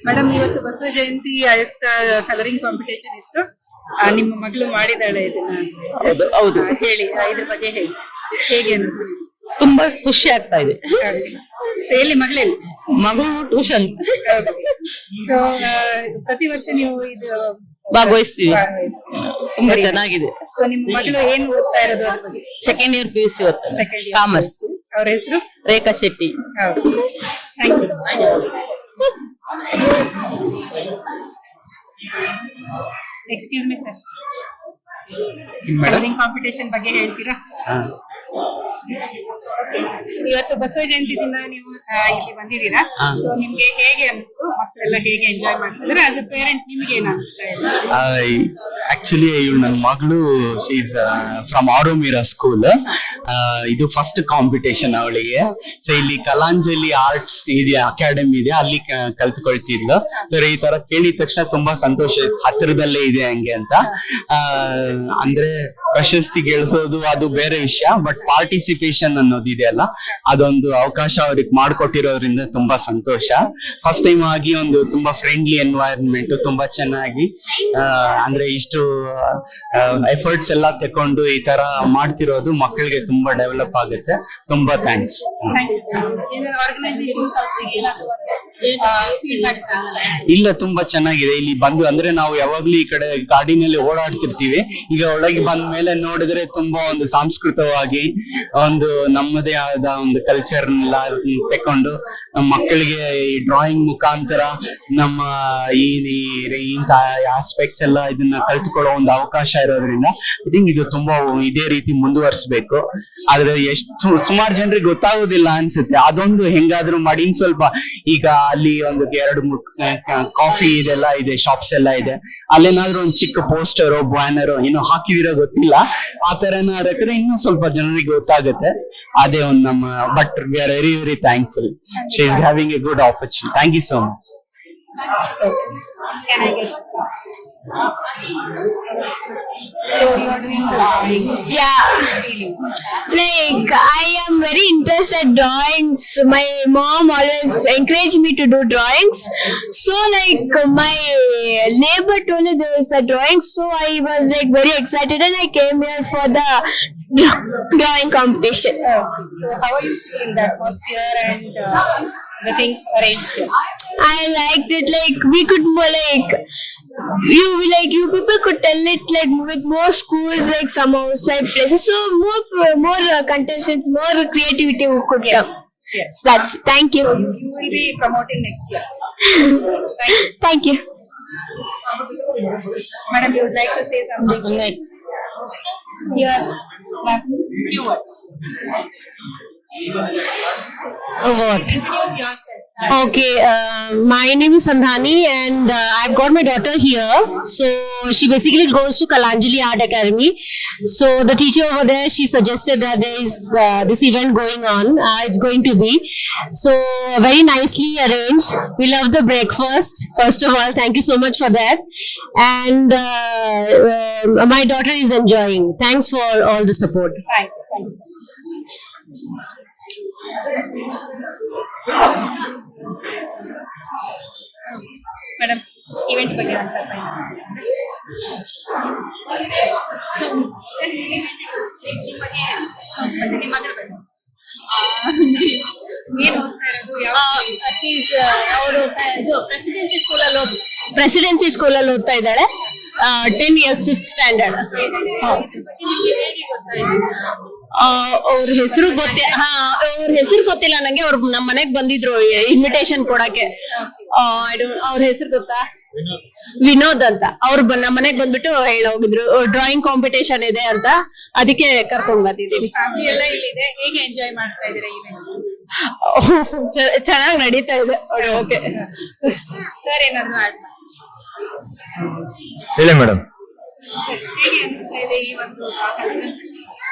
Madam ಇವತ್ತು ಬಸವ ಜಯಂತಿ ಆಯುಕ್ತ colouring competition ಇತ್ತು. ಆ, ನಿಮ್ಮ ಮಗಳು ಮಾಡಿದಾಳೆ ಇದನ್ನ. ಹೌದು ಹೌದು. ಆ, ಹೇಳಿ ಆ, ಇದ್ರ ಬಗ್ಗೆ ಹೇಳಿ. ಹೇಗೆ ಅನಿಸ್ತು ತುಂಬಾ ಖುಷಿ ಆಗ್ತಾ ಇದೆ. ಹೇಳಿ ಮಗಳೇ ಮಗಳು ಟ್ಯೂಷನ್ ಸೊ ಪ್ರತಿ ವರ್ಷ ನೀವು ಇದು ಭಾಗವಹಿಸ್ತೀವಿ. ತುಂಬಾ ಚೆನ್ನಾಗಿದೆ. ಸೊ ನಿಮ್ಮ ಮಗಳು ಏನ್ ಓದ್ತಾ ಇರೋದು ಅದ್ರ ಬಗ್ಗೆ? Second year P U C commerce ಅವ್ರ ಹೆಸರು? ರೇಖಾ ಶೆಟ್ಟಿ. ಹೌದು. Thank you excuse me sir colouring competition ಬಗ್ಗೆ ಹೇಳ್ತೀರಾ ಇವತ್ತು ಬಸವ ಜಯಂತಿ ದಿನ ನೀವು ಇಲ್ಲಿ ಬಂದಿದ್ದೀರಾ? ಸೊ ನಿಮ್ಗೆ ಹೇಗೆ ಅನಿಸ್ತು? ಮಕ್ಕಳೆಲ್ಲ ಹೇಗೆ ಎಂಜಾಯ್ ಮಾಡ್ತಿದ್ರೆ ಆಸ್ ಅ ಪೇರೆಂಟ್ ನಿಮ್ಗೆ ಏನ್ ಅನಿಸ್ತಾ ಇದೆ? ಆಕ್ಚುಲಿ ಇವಳು ನನ್ನ ಮಗಳು ಶೀಸ್ ಫ್ರಮ್ ಆರೋಮಿರಾ ಸ್ಕೂಲ್ ಇದು ಫಸ್ಟ್ ಕಾಂಪಿಟೇಷನ್ ಅವಳಿಗೆ. ಸೊ ಇಲ್ಲಿ ಕಲಾಂಜಲಿ ಆರ್ಟ್ಸ್ ಇದೆ ಅಕಾಡೆಮಿ ಇದೆ ಅಲ್ಲಿ ಕಲ್ತ್ಕೊಳ್ತಿದ್ಲು. ಸೊ ಈ ತರ ಕೇಳಿದ ತಕ್ಷಣ ತುಂಬಾ ಸಂತೋಷ ಆಯ್ತು. ಹತ್ತಿರದಲ್ಲೇ ಇದೆ ಹಂಗೆ ಅಂತ. ಅಂದ್ರೆ ಪ್ರಶಸ್ತಿ ಗೆಲ್ಸೋದು ಅದು ಬೇರೆ ವಿಷಯ ಬಟ್ ಪಾರ್ಟಿಸಿಪೇಷನ್ ಅನ್ನೋದಿದೆಯಲ್ಲ ಅದೊಂದು ಅವಕಾಶ ಅವ್ರಿಗೆ ಮಾಡ್ಕೊಟ್ಟಿರೋದ್ರಿಂದ ತುಂಬಾ ಸಂತೋಷ. ಫಸ್ಟ್ ಟೈಮ್ ಆಗಿ ಒಂದು ತುಂಬಾ ಫ್ರೆಂಡ್ಲಿ ಎನ್ವೈರನ್ಮೆಂಟ್ ತುಂಬಾ ಚೆನ್ನಾಗಿ ಅಂದ್ರೆ ಇಷ್ಟು ಎಫರ್ಟ್ಸ್ ಎಲ್ಲ ತಕೊಂಡು ಈ ತರ ಮಾಡ್ತಿರೋದು ಮಕ್ಕಳಿಗೆ ತುಂಬಾ ಡೆವಲಪ್ ಆಗುತ್ತೆ. ತುಂಬಾ ಥ್ಯಾಂಕ್ಸ್ ಇಲ್ಲ ತುಂಬಾ ಚೆನ್ನಾಗಿದೆ. ಇಲ್ಲಿ ಬಂದು ಅಂದ್ರೆ ನಾವು ಯಾವಾಗ್ಲೂ ಈ ಕಡೆ ಗಾಡಿನಲ್ಲಿ ಓಡಾಡ್ತಿರ್ತೀವಿ. ಈಗ ಒಳಗೆ ಬಂದ ಮೇಲೆ ನೋಡಿದ್ರೆ ತುಂಬಾ ಒಂದು ಸಾಂಸ್ಕೃತವಾಗಿ ಒಂದು ನಮ್ಮದೇ ಆದ ಒಂದು ಕಲ್ಚರ್ ತಕೊಂಡು ನಮ್ಮ ಮಕ್ಕಳಿಗೆ ಈ ಡ್ರಾಯಿಂಗ್ ಮುಖಾಂತರ ನಮ್ಮ ಈ ಇಂತ ಆಸ್ಪೆಕ್ಟ್ಸ್ ಎಲ್ಲ ಇದನ್ನ ಕಲ್ತ್ಕೊಳ್ಳೋ ಒಂದು ಅವಕಾಶ ಇರೋದ್ರಿಂದ ಐ ಥಿಂಕ್ ಇದು ತುಂಬಾ ಇದೇ ರೀತಿ ಮುಂದುವರಿಸಬೇಕು. ಆದ್ರೆ ಎಷ್ಟು ಸುಮಾರು ಜನರಿಗೆ ಗೊತ್ತಾಗೋದಿಲ್ಲ ಅನ್ಸುತ್ತೆ. ಅದೊಂದು ಹೆಂಗಾದ್ರೂ ಮಾಡಿ ಸ್ವಲ್ಪ ಈಗ ಅಲ್ಲಿ ಒಂದು ಎರಡು ಕಾಫಿ ಇದೆಲ್ಲ ಇದೆ ಶಾಪ್ಸ್ ಎಲ್ಲ ಇದೆ. ಅಲ್ಲೇನಾದ್ರೂ ಒಂದು ಚಿಕ್ಕ ಪೋಸ್ಟರ್ ಬ್ಯಾನರ್ ಇನ್ನು ಹಾಕಿದಿರೋ ಗೊತ್ತಿಲ್ಲ. ಆ ತರ ಏನಾದ್ರೆ ಇನ್ನೂ ಸ್ವಲ್ಪ ಜನರಿಗೆ ಗೊತ್ತಾಗುತ್ತೆ. ಅದೇ ಒಂದು ನಮ್ಮ but we are very very thankful she is having a good opportunity thank you so much So you are doing drawing. Yeah. Like I am very interested in drawings. My mom always encouraged me to do drawings. So like my neighbor told me there is a drawing, so I was like very excited and I came here for the drawing competition. So how are you feeling the atmosphere and uh, the things arranged here? I liked it like we could like you like you people could tell it like with more schools like some outside places so more more uh, contestants more creativity could come Yes. That's thank you You will be promoting next year. thank you Madam, you would like to say something? Here, ma'am, few words. What? Okay, uh, my name is Sandhani and uh, I've got my daughter here. So she basically goes to Kalanjali Art Academy. So the teacher over there, she suggested that there is uh, this event going on. Uh, it's going to be. So very nicely arranged. We love the breakfast. First of all, thank you so much for that. And uh, uh, my daughter is enjoying. Thanks for all the support. Thank you. Presidency ಸ್ಕೂಲಲ್ಲಿ ಓದ್ತಾ ಇದ್ದಾಳೆ. Ten years fifth standard ಅವ್ರ ಹೆಸರು ಗೊತ್ತೇ ಹಾ ಅವ್ರ ಹೆಸರು ಗೊತ್ತಿಲ್ಲ ನಂಗೆ ಅವ್ರು ನಮ್ಮ ಮನೆಗ್ ಬಂದಿದ್ರು ಇನ್ವಿಟೇಷನ್ ಕೊಡಕ್ಕೆ. ಅವ್ರ ಹೆಸರು ಗೊತ್ತಾ? ವಿನೋದ್ ಅಂತ. ಅವ್ರು ನಮ್ಮ ಮನೆಗ್ ಬಂದ್ಬಿಟ್ಟು ಹೇಳೋಗಿದ್ರು ಡ್ರಾಯಿಂಗ್ ಕಾಂಪಿಟೇಷನ್ ಇದೆ ಅಂತ. ಅದಕ್ಕೆ ಕರ್ಕೊಂಡ್ ಬಂದಿದ್ದೀನಿ ಚೆನ್ನಾಗಿ ನಡೀತಾ ಇದೆ. ಓಕೆ ಸರಿ ಏನಾದ್ರು ಹೇಳಿ ಮೇಡಮ್.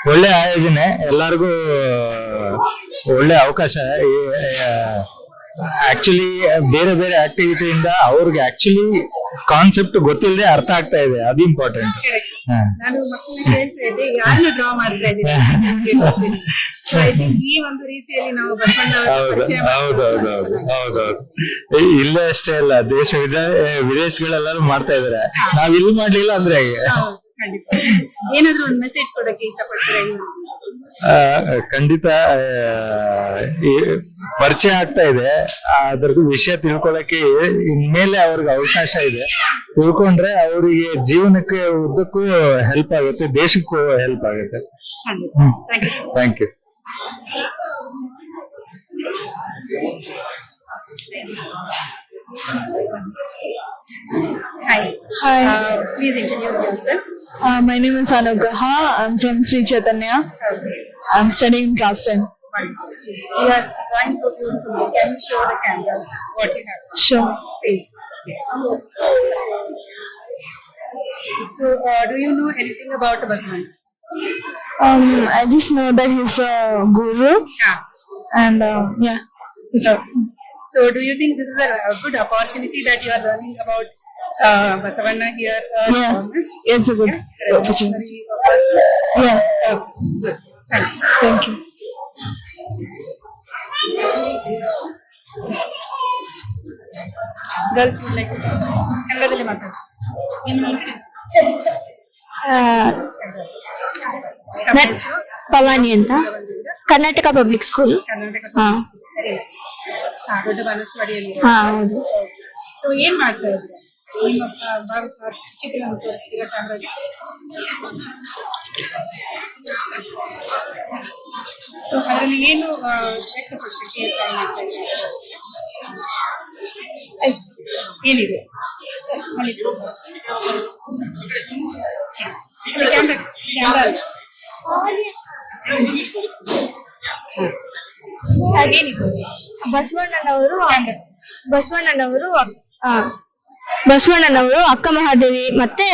ಒಳ್ಳೆ ಆಯೋಜನೆ. ಎಲ್ಲರಿಗೂ ಒಳ್ಳೆ ಅವಕಾಶ. ಆಕ್ಚುಲಿ ಬೇರೆ ಬೇರೆ ಆಕ್ಟಿವಿಟಿಯಿಂದ ಅವ್ರಿಗೆ ಆಕ್ಚುಲಿ ಕಾನ್ಸೆಪ್ಟ್ ಗೊತ್ತಿಲ್ಲದೆ ಅರ್ಥ ಆಗ್ತಾ ಇದೆ. ಅದು ಇಂಪಾರ್ಟೆಂಟ್ ನಾನು ಮಕ್ಕಳಿಗೆ ಹೇಳ್ತಾ ಇದ್ದೆ ಯಾರನ್ನ ಡ್ರಾ ಮಾಡ್ತಾ ಇದ್ದೀನಿ So, I think ಈ ಒಂದು ರೀತಿಯಲ್ಲಿ ನಾವು ಬಸವಣ್ಣ ಅವರ ಹೌದು ಪರಿಚಯ ಹೌದೌದು ಹೌದೌದು ಇಲ್ಲೇ ಅಷ್ಟೇ ಅಲ್ಲ ದೇಶ ವಿದೇಶಗಳೆಲ್ಲ ವಿದೇಶಗಳೆಲ್ಲರೂ ಮಾಡ್ತಾ ಇದಾರೆ. ನಾವ್ ಇಲ್ಲಿ ಮಾಡ್ಲಿಲ್ಲ ಅಂದ್ರೆ ಏನಾದ್ರೂ ಒಂದು ಮೆಸೇಜ್ ಕೊಡಕ್ಕೆ ಇಷ್ಟಪಡ್ತೀರಾ ಈ ಖಂಡಿತ ಈ ಪರಿಚಯ ಆಗ್ತಾ ಇದೆ. ಅದ್ರದ್ದು ವಿಷಯ ತಿಳ್ಕೊಳಕ್ಕೆ ಇನ್ಮೇಲೆ ಅವ್ರಿಗೆ ಅವಕಾಶ ಇದೆ. ತಿಳ್ಕೊಂಡ್ರೆ ಅವರಿಗೆ ಜೀವನಕ್ಕೆ ಉದ್ದಕ್ಕೂ ಹೆಲ್ಪ್ ಆಗುತ್ತೆ ದೇಶಕ್ಕೂ ಹೆಲ್ಪ್ ಆಗುತ್ತೆ. ಖಂಡಿತ. Thank you thank you Hi. Hi. Uh, please introduce yourself. Uh, my name is Anugraha. I'm from Sri Chaitanya. Okay. I'm studying in class 10. Wonderful. You are drawing so beautifully. Can you show the camera what you have? Sure. Yes. So, uh, do you know anything about Basman? Um, I just know that he's a guru, Yeah. and uh, yeah. So, so, do you think this is a, a good opportunity that you are learning about uh, Basavanna here? Uh, Yeah. performance? It's a good Yeah. opportunity. Very Yeah. Okay. Good. Thank you. Thank you. Girls would like ಕನ್ನಡದಲ್ಲಿ ಮಾತಾಡಿ ಭವಾನಿ ಅಂತ Karnataka public school Karnataka ಹಾ. ಹಾ, ದೊಡ್ಡ ಬಾಲಸ್ವಾಡಿಯಲ್ಲಿ ಹಾ ಹೌದು. So ಏನ್ ಮಾಡ್ತಾ ಇದ್ದೀರಾ ನಿಮ್ಮ ಚಿತ್ರವನ್ನು ತೋರಿಸ್ತೀರಾ ಸೊ ಅದರಲ್ಲಿ ಏನು ವ್ಯಕ್ತಪಡಿಸಕ್ಕೆ try ಮಾಡ್ತಾ ಇದ್ದೀರಾ? ಏನಿದೆ? ಅಲ್ಲಿ ಕ್ಯಾಮ್ರಾ ಕ್ಯಾಮ್ರಾ ಏನಿದೆ? ಬಸವಣ್ಣನವರು ಬಸವಣ್ಣನವರು ಆ, ಬಸವಣ್ಣನವರು ಅಕ್ಕ ಮಹಾದೇವಿ ಮತ್ತೆ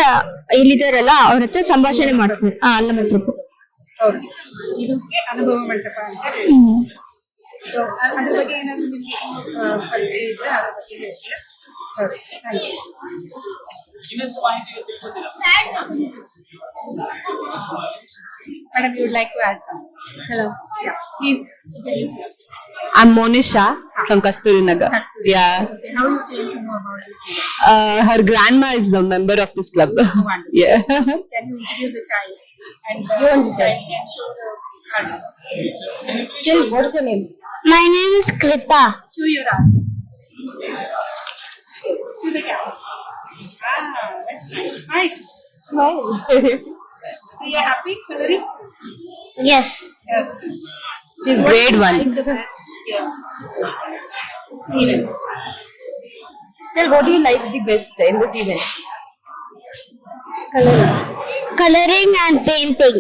ಇಲ್ಲಿದ್ದಾರಲ್ಲ ಅವ್ರ ಹತ್ರ ಸಂಭಾಷಣೆ ಮಾಡ್ತಾರೆ. ಆ ಅಲ್ಲಮ ಪ್ರಭು. ಇದು ಅನುಭವ ಮಂಟಪ ಅಂತ ಹೇಳಿ. ಸೊ ಅದ್ರ ಬಗ್ಗೆ ಏನಾದ್ರು ನಿಮ್ಗೆ ಇನ್ನೂ, ಆ, ಪರಿಚಯ ಇದ್ರೆ ಅದ್ರ ಬಗ್ಗೆ ಹೇಳ್ತೀರಾ? ಹೌದು. Thank you Madam, you would like to add something? Hello. Yeah, please. introduce yourself. I'm Monisha from Kasturi Yeah. Okay, how you came to know about this event? Uh, her grandma is a member of this club. Wonderful. yeah. Can you introduce the child? And uh, you the child can show the Hey, what's your name? My name is Kripa. Show your arms. To the camera. Ah, that's nice. Hi. Smile. so you're happy, Hillary? Yes. Yeah. She's What grade one. the best Yeah. Event. Tell what do you like the best in this event? Coloring. Coloring and painting.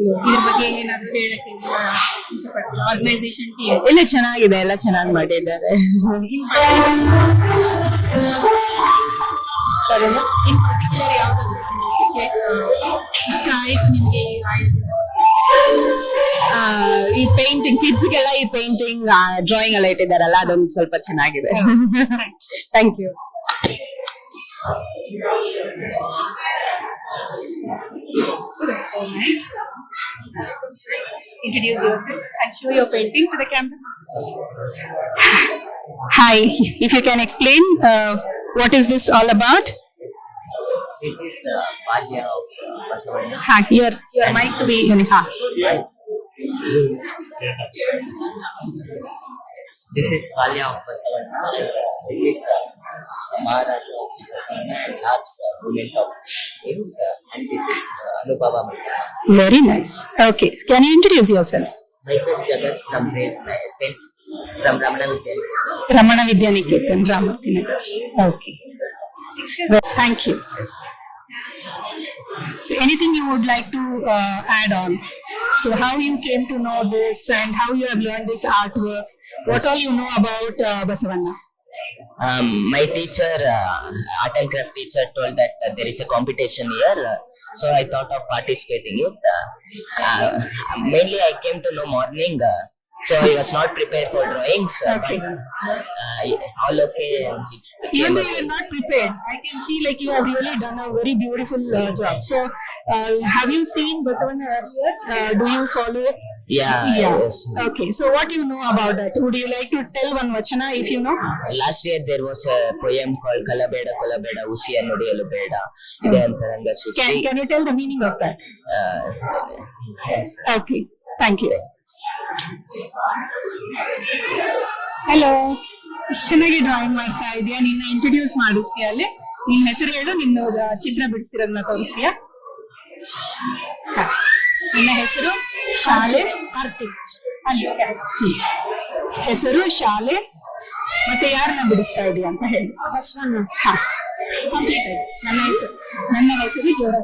ಇದ್ರ ಬಗ್ಗೆ ಏನಾದ್ರು ಹೇಳಕ್ಕೆ ಇಷ್ಟಪಡ್ತೀರಾ organisation team ಎಲ್ಲ ಚೆನ್ನಾಗಿದೆ ಎಲ್ಲ ಚೆನ್ನಾಗಿ ಮಾಡಿದ್ದಾರೆ ಸರಿ ಇನ್ ಪರ್ಟಿಕ್ಯುಲರ್ ಯಾವ್ದಾದ್ರು ನಿಮ್ಗೆ, ಆ, ಇಷ್ಟ ಆಯ್ತು ನಿಮ್ಗೆ ಈ ಆಯೋಜನೆ ಆ, ಈ ಪೇಂಟಿಂಗ್ ಕಿಡ್ಸ್ಗೆಲ್ಲ ಈ ಪೇಂಟಿಂಗ್ ಡ್ರಾಯಿಂಗ್ ಎಲ್ಲ ಇಟ್ಟಿದ್ದಾರಲ್ಲ ಅದೊಂದು ಸ್ವಲ್ಪ ಚೆನ್ನಾಗಿದೆ thank you That's so nice. Introduce yourself and show your painting to the camera. Hi, if you can explain uh, what is this all about? This is uh, Balya of uh, Basavanna. Hi, your your mic to be ha. This is Balya of Basavanna. This is uh, Maharaja of the last uh, movement of hymns. Uh, and this is uh, Anubhava Mata. Very nice. Okay, can you introduce yourself? Myself Jagat from grade 10 from Ramana Vidyalaya. Ramana Vidyaniketan, Ramati Nagar. Okay. Well, thank you. So anything you would like to uh, add on? So how you came to know this and how you have learned this artwork? What all you know about uh, Basavanna? Um, my teacher, uh, art and craft teacher, told that uh, there is a competition here, uh, so I thought of participating it. Uh, uh, mainly, I came to know morning, uh, so I was not prepared for drawings, uh, but uh, all okay. Even though you okay. are not prepared, I can see like you have really done a very beautiful uh, job. So, uh, have you seen Basavanna earlier? Uh, do you follow? Yeah, yes. Okay. So, what do you know about that? Would you like to tell one vachana if you know? Last year there was a poem called Kalabeda Kolabeda Usiya Nudiyelu Beda. Ide Antaranga Can, can you tell the meaning of that? Uh, yes. Okay. Thank you. Hello ಇಷ್ಟು ಚೆನ್ನಾಗಿ drawing ಮಾಡ್ತಾ ಇದೀಯಾ? ನಿನ್ನ introduce ಮಾಡಿಸ್ತೀಯ ಅಲ್ಲಿ? ನಿನ್ನ ಹೆಸರು ಹೇಳು ನಿನ್ನ ಚಿತ್ರ ಬಿಡಿಸಿರೋದನ್ನ ತೋರಿಸ್ತೀಯ. ನಿನ್ನ ಹೆಸರು? ಶಾಲೆ ಕಾರ್ತಿಕ್ ಅಲ್ಲಿ. ಹೆಸರು? ಶಾಲೆ? ಮತ್ತೆ ಯಾರನ್ನ ಬಿಡಿಸ್ತಾ ಇದೀಯ ಅಂತ ಹೇಳಿ. ಬಸವಣ್ಣ ಹಾ. ಕಂಪ್ಲೀಟ್ ಆಯ್ತು. ನನ್ನ ಹೆಸರು? ನನ್ನ ಹೆಸರು ಜೋರ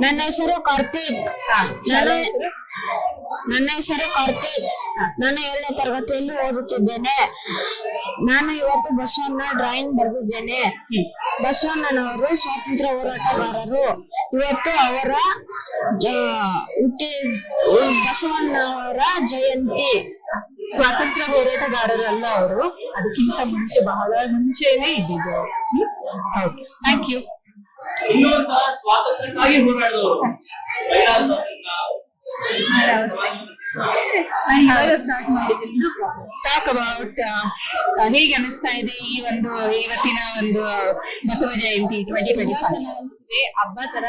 ನನ್ನ ಹೆಸರು ಕಾರ್ತಿಕ್. ಶಾಲೆ ಹೆಸರು ನನ್ನ ಹೆಸರು ಕಾರ್ತಿಕ್. ನಾನು ಏಳನೇ ತರಗತಿಯಲ್ಲಿ ಓದುತ್ತಿದ್ದೇನೆ. ನಾನು ಇವತ್ತು ಬಸವಣ್ಣ ಡ್ರಾಯಿಂಗ್ ಬರೆದಿದ್ದೇನೆ. ಬಸವಣ್ಣನವರು ಸ್ವಾತಂತ್ರ್ಯ ಹೋರಾಟಗಾರರು. ಇವತ್ತು ಅವರ ಹುಟ್ಟಿ ಬಸವಣ್ಣವರ ಜಯಂತಿ. ಸ್ವಾತಂತ್ರ್ಯ ಹೋರಾಟಗಾರರಲ್ಲ ಅವರು. ಅದಕ್ಕಿಂತ ಮುಂಚೆ ಬಹಳ ಮುಂಚೆನೆ ಇದ್ದಿದ್ದು ಹೌದು. ಥ್ಯಾಂಕ್ ಯು ಸ್ವಾತಂತ್ರ್ಯಕ್ಕಾಗಿ ಹೋರಾಡಿದವರು. ಇವಾಗ ಸ್ಟಾರ್ಟ್ ಟಾಕ್ ಅಬೌಟ್ ಹೇಗೆ ಅನಿಸ್ತಾ ಇದೆ ಈ ಒಂದು ಇವತ್ತಿನ ಒಂದು ಬಸವ ಜಯಂತಿ ಟ್ವೆಂಟಿ ಟ್ವೆಂಟಿ ಹಬ್ಬ ತರ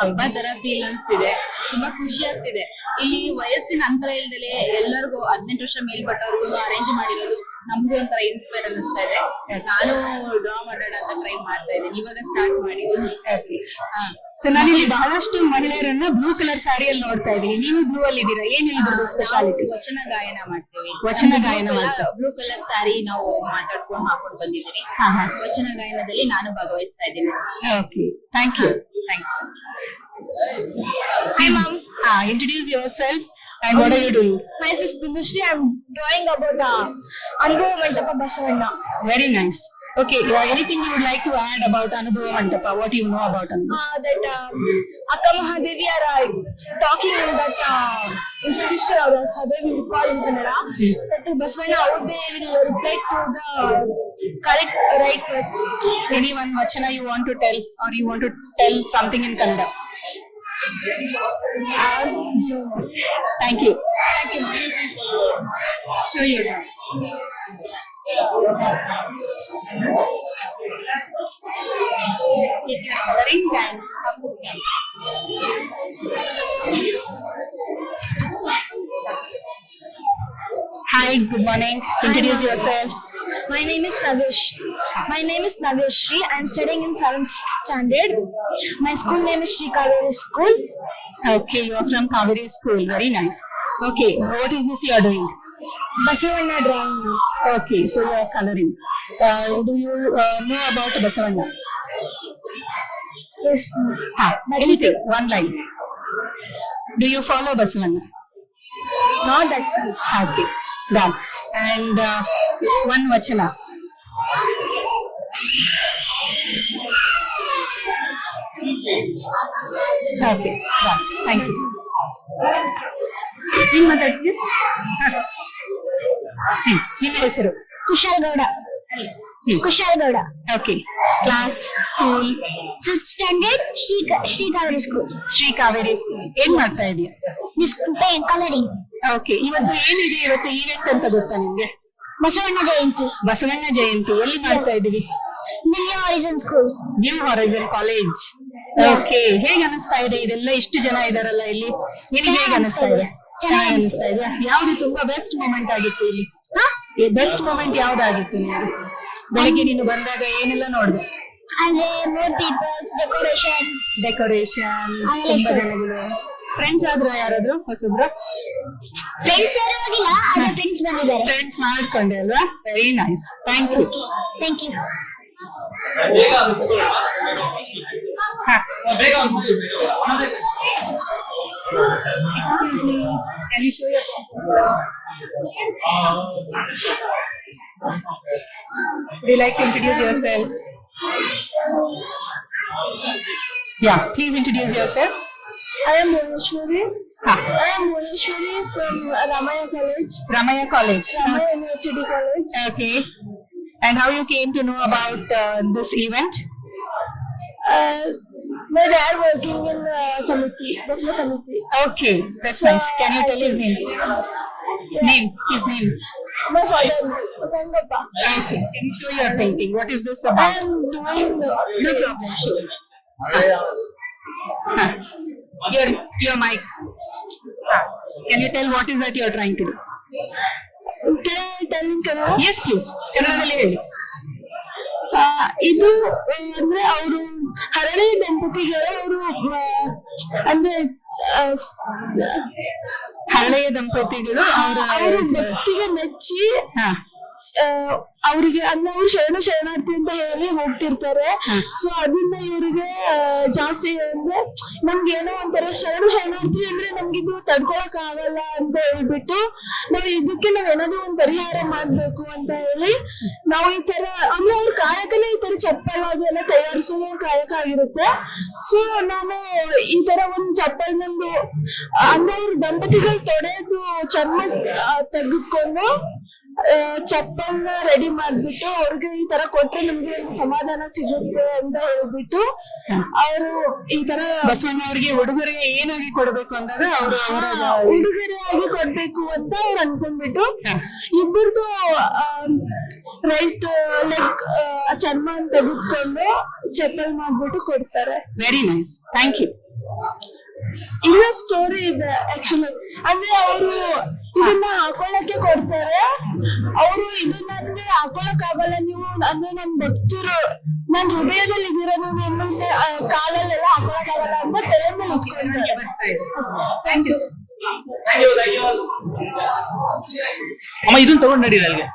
ಹಬ್ಬ ತರ ಫೀಲ್ ಅನ್ಸ್ತಿದೆ. ತುಂಬಾ ಖುಷಿ ಆಗ್ತಿದೆ. ಇಲ್ಲಿ ವಯಸ್ಸಿನ ಅಂತರ ಇಲ್ದಲೆ ಎಲ್ಲರಿಗೂ ಹದಿನೆಂಟು ವರ್ಷ ಮೇಲ್ಪಟ್ಟವ್ರಿಗೂ ಅರೇಂಜ್ ಮಾಡಿರೋದು ನಮ್ಗೂ ಒಂಥರ ಇನ್ಸ್ಪೈರ್ ಅನಿಸ್ತಾ ಇದೆ. ನಾನು ಡ್ರಾ ಮಾಡೋಣ ಅಂತ ಟ್ರೈ ಮಾಡ್ತಾ ಇದ್ದೀನಿ. ಇವಾಗ ಸ್ಟಾರ್ಟ್ ಮಾಡಿ. ಸೊ ನಾನು ಇಲ್ಲಿ ಬಹಳಷ್ಟು ಮಹಿಳೆಯರನ್ನ ಬ್ಲೂ ಕಲರ್ ಸಾರಿಯಲ್ಲಿ ನೋಡ್ತಾ ಇದ್ದೀನಿ. ನೀವು ಬ್ಲೂ ಅಲ್ಲಿ ಇದ್ದೀರಾ? ಏನ್ ಇದ್ರದ್ದು ಸ್ಪೆಷಾಲಿಟಿ ವಚನ ಗಾಯನ ಮಾಡ್ತೀವಿ. ವಚನ ಗಾಯನ. ಬ್ಲೂ ಕಲರ್ ಸಾರಿ ನಾವು ಮಾತಾಡ್ಕೊಂಡು ಹಾಕೊಂಡು ಬಂದಿದ್ದೀನಿ. ವಚನ ಗಾಯನದಲ್ಲಿ ನಾನು ಭಾಗವಹಿಸ್ತಾ ಇದ್ದೀನಿ. Okay thank you thank you Hi, mom. Ah, introduce yourself and what are you doing? Myself Bindushree, I'm drawing about uh, Anubhava Mantapa Basavanna. Very nice. Okay, uh, anything you would like to add about Anubhava Mantapa? What do you know about Anubhava? uh, that um, Akka Mahadevi are uh, talking in that uh, institution or survey we will call in Kannada that Basavana how they will reply to the correct right words. Any one vachana you want to tell or you want to tell something in Kannada? Thank you. Show you. Hi, good morning. Introduce yourself. My name is Navesh. My name is Naveshri. I'm studying in seventh standard. My school name is Sri Kaveri School. Okay, you are from Kaveri School. Very nice. Okay, what is this you are doing? Basavanna drawing. Okay, so you are coloring. Uh, do you uh, know about Basavanna? Yes. Ah, anything, one line. Do you follow Basavanna? Not that much. Okay, done. And uh, one vachana. Okay thank you ಏನ್ ಮಾತಾಡ್ತೀವಿ ನಿಮ್ಮ ಹೆಸರು? Kushal Gowda. Kushal Gowda. Okay class school fifth standard Shri Shri Kaveri school Shri Kaveri school ಏನ್ ಮಾಡ್ತಾ ಇದೀಯ colouring okay ಇವತ್ತು ಏನಿದೆ? ಇರುತ್ತೆ ಈವೆಂಟ್ ಅಂತ ಗೊತ್ತಾ ನಿಮ್ಗೆ? ಬಸವಣ್ಣ ಜಯಂತಿ. ಬಸವಣ್ಣ ಜಯಂತಿ. ಎಲ್ಲಿ ಮಾಡ್ತಾ ಇದೀವಿ new horizon school new horizon college okay ಹೇಗೆ ಅನಿಸ್ತಾ ಇದೆ? ಇದೆಲ್ಲ ಇಷ್ಟು ಜನ ಇದಾರಲ್ಲ ಇಲ್ಲಿ. ನಿನಗೆ ಹೇಗೆ ಅನಿಸ್ತಾ ಇದೆ? ಚೆನ್ನಾಗಿ ಅನಿಸ್ತಾ ಇದೆಯಾ ಯಾವ್ದು ತುಂಬಾ ಬೆಸ್ಟ್ ಮೂಮೆಂಟ್ ಆಗಿತ್ತು ಇಲ್ಲಿ? ಬೆಸ್ಟ್ ಮೂಮೆಂಟ್ ಯಾವ್ದಾಗಿತ್ತು ನಿನಗೆ ಬೆಳಿಗ್ಗೆ ನೀನು ಬಂದಾಗ ಏನೆಲ್ಲ ನೋಡ್ದೆ? ಅಂದ್ರೆ ಮೋರ್ ಪೀಪಲ್ಸ್ ಡೆಕೋರೇಷನ್ಸ್ ಡೆಕೋರೇಷನ್ ತುಂಬಾ? ಜನಗಳು. ಫ್ರೆಂಡ್ಸ್ ಆದ್ರ ಯಾರಾದ್ರು ಹೊಸಬ್ರು? ಫ್ರೆಂಡ್ಸ್ ಯಾರು ಹೋಗಿಲ್ಲ ಆದ್ರೆ ಫ್ರೆಂಡ್ಸ್ ಬಂದಿದ್ದಾರೆ. ಫ್ರೆಂಡ್ಸ್ ಮಾಡ್ಕೊಂಡೆ ಅಲ್ವಾ? Very nice thank you thank you Excuse me, can you show your Would you like to introduce yourself? Yeah, please introduce yourself. I am Moneshwari. Huh. I am Moneshwari from Ramaya College. Ramaya College. Ramaya University College. Okay. And how you came to know about uh, this event? Uh, my dad working in uh, Samiti, Basma Samiti. Okay, that's So, nice. Can you tell his name? Name, his name. My father, Sangappa. Okay. Can you show your painting? What is this I about? am doing No problem. Sure. Huh. Your your mic. Huh. Can you tell what is that you are trying to do? Can I tell in Kannada? Yes, please. ಕನ್ನಡದಲ್ಲಿ ಹೇಳಿ. ಆ, ಇದು ಆ, ಅಂದ್ರೆ ಅವರು ಹರಳೆ ದಂಪತಿಗಳು ಅವರು ಅಂದ್ರೆ ಆ, ಹಳೆಯ ದಂಪತಿಗಳು ಅವರ ಭಕ್ತಿಗೆ ಮೆಚ್ಚಿ ಅವ್ರಿಗೆ ಅಂದ್ರೆ ಅವ್ರು ಶರಣ ಶರಣಾರ್ಥಿ ಅಂತ ಹೇಳಿ ಹೋಗ್ತಿರ್ತಾರೆ. ಸೊ ಅದನ್ನ ಇವರಿಗೆ ಜಾಸ್ತಿ ಅಂದ್ರೆ ನಮ್ಗೆ ಏನೋ ಒಂಥರ ಶರಣ ಶರಣಾರ್ಥಿ ಅಂದ್ರೆ ನಮ್ಗಿದು ತಡ್ಕೊಳಕ್ ಆಗಲ್ಲ ಅಂತ ಹೇಳ್ಬಿಟ್ಟು ನಾವ್ ಇದಕ್ಕೆ ನಾವ್ ಏನಾದ್ರು ಒಂದ್ ಪರಿಹಾರ ಮಾಡ್ಬೇಕು ಅಂತ ಹೇಳಿ ನಾವು ಈ ತರ, ಅಂದ್ರೆ ಅವ್ರ ಕಾಯಕನೇ ಈ ತರ ಚಪ್ಪಲ್ ಅದೆಲ್ಲ ತಯಾರಿಸೋದು ಕಾಯಕ ಆಗಿರುತ್ತೆ. ಸೊ ನಾನು ಈ ತರ ಒಂದ್ ಚಪ್ಪಲ್ ನಂದು, ಅಂದ್ರೆ ಅವ್ರ ದಂಪತಿಗಳು ತೊಡೆದು ಚರ್ಮ ತೆಗೆದುಕೊಂಡು ಚಪ್ಪಲ್ನ ರೆಡಿ ಮಾಡ್ಬಿಟ್ಟು ಅವ್ರಿಗೆ ಈ ತರ ಕೊಟ್ರೆ ನಮ್ಗೆ ಒಂದು ಸಮಾಧಾನ ಸಿಗುತ್ತೆ ಅಂತ ಹೇಳ್ಬಿಟ್ಟು ಅವರು ಈ ತರ ಬಸವಣ್ಣ ಅವರಿಗೆ ಹುಡುಗರಿಗೆ ಏನಾಗಿ ಕೊಡ್ಬೇಕು ಅಂದಾಗ ಅವರು ಆಗಿ ಕೊಡ್ಬೇಕು ಅಂತ ಅವ್ರು ಅನ್ಕೊಂಡ್ಬಿಟ್ಟು ಇಬ್ಬರದು ರೈಟ್ ಲೈಕ್ ಚರ್ಮ ತೆಗೆದುಕೊಂಡು ಚಪ್ಪಲ್ ಮಾಡ್ಬಿಟ್ಟು ಕೊಡ್ತಾರೆ. ವೆರಿ ನೈಸ್ ಥ್ಯಾಂಕ್ ಯು ಇನ್ನ ಸ್ಟೋರಿ ಇದೆ ಆಕ್ಚುಲಿ ಅಂದ್ರೆ ಅವರು ಇದನ್ನ ಹಾಕೊಳಕ್ಕೆ ಕೊಡ್ತಾರೆ. ಅವರು ಇದು ನನ್ಗೆ ಹಾಕೊಳಕ್ ಆಗಲ್ಲ ನೀವು. ಅಂದ್ರೆ ನನ್ ಬೆಚ್ಚರು ನನ್ ಹೃದಯದಲ್ಲಿ ಇದೀರ ನೀವು ನಮ್ಮನ್ನ ಕಾಲಲ್ಲೆಲ್ಲ ಹಾಕೊಳಕ್ ಆಗಲ್ಲ ಅಂತ ತಲೆ ಮೇಲೆ ಇಟ್ಕೊಂಡ್ರೆ thank you thank you thank you ಅಮ್ಮ ಇದನ್ನ ತಗೊಂಡ್ ನಡೀರಿ ಅಲ್ಲಿಗೆ.